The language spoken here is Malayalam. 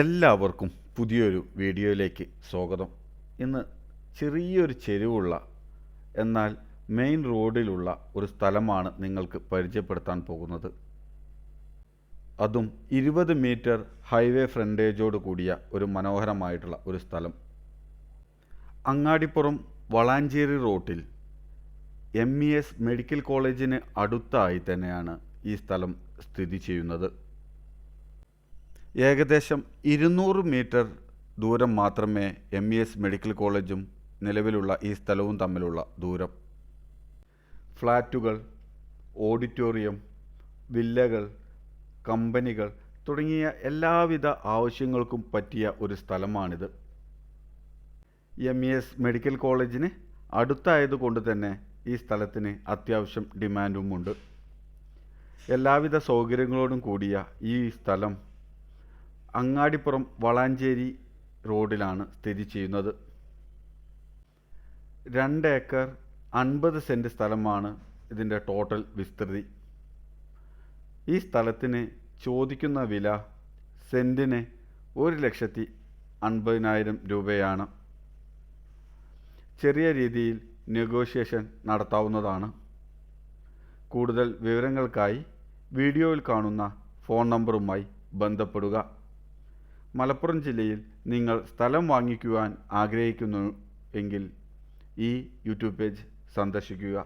എല്ലാവർക്കും പുതിയൊരു വീഡിയോയിലേക്ക് സ്വാഗതം. ഇന്ന് ചെറിയൊരു ചെരുവുള്ള എന്നാൽ മെയിൻ റോഡിലുള്ള ഒരു സ്ഥലമാണ് നിങ്ങൾക്ക് പരിചയപ്പെടുത്താൻ പോകുന്നത്. അതും ഇരുപത് മീറ്റർ ഹൈവേ ഫ്രണ്ടേജോട് കൂടിയ ഒരു മനോഹരമായിട്ടുള്ള ഒരു സ്ഥലം. അങ്ങാടിപ്പുറം വളാഞ്ചേരി റോട്ടിൽ എം ഇ എസ് മെഡിക്കൽ കോളേജിന് അടുത്തായി തന്നെയാണ് ഈ സ്ഥലം സ്ഥിതി ചെയ്യുന്നത്. ഏകദേശം ഇരുന്നൂറ് മീറ്റർ ദൂരം മാത്രമേ എം ഇ എസ് മെഡിക്കൽ കോളേജും നിലവിലുള്ള ഈ സ്ഥലവും തമ്മിലുള്ള ദൂരം. ഫ്ലാറ്റുകൾ ഓഡിറ്റോറിയം വില്ലകൾ കമ്പനികൾ തുടങ്ങിയ എല്ലാവിധ ആവശ്യങ്ങൾക്കും പറ്റിയ ഒരു സ്ഥലമാണിത്. എം ഇ എസ് മെഡിക്കൽ കോളേജിന് അടുത്തായതുകൊണ്ട് തന്നെ ഈ സ്ഥലത്തിന് അത്യാവശ്യം ഡിമാൻഡുമുണ്ട് എല്ലാവിധ സൗകര്യങ്ങളോടും കൂടിയ ഈ സ്ഥലം അങ്ങാടിപ്പുറം വളാഞ്ചേരി റോഡിലാണ് സ്ഥിതി ചെയ്യുന്നത്. രണ്ട് ഏക്കർ അൻപത് സെന്റ് സ്ഥലമാണ് ഇതിന്റെ ടോട്ടൽ വിസ്തൃതി. ഈ സ്ഥലത്തിന് ചോദിക്കുന്ന വില സെന്റിന് ഒരു ലക്ഷത്തി അൻപതിനായിരം രൂപയാണ്. ചെറിയ രീതിയിൽ നെഗോഷിയേഷൻ നടത്താവുന്നതാണ്. കൂടുതൽ വിവരങ്ങൾക്കായി വീഡിയോയിൽ കാണുന്ന ഫോൺ നമ്പറുമായി ബന്ധപ്പെടുക. മലപ്പുറം ജില്ലയിൽ നിങ്ങൾ സ്ഥലം വാങ്ങിക്കുവാൻ ആഗ്രഹിക്കുന്നു എങ്കിൽ ഈ യൂട്യൂബ് പേജ് സന്ദർശിക്കുക.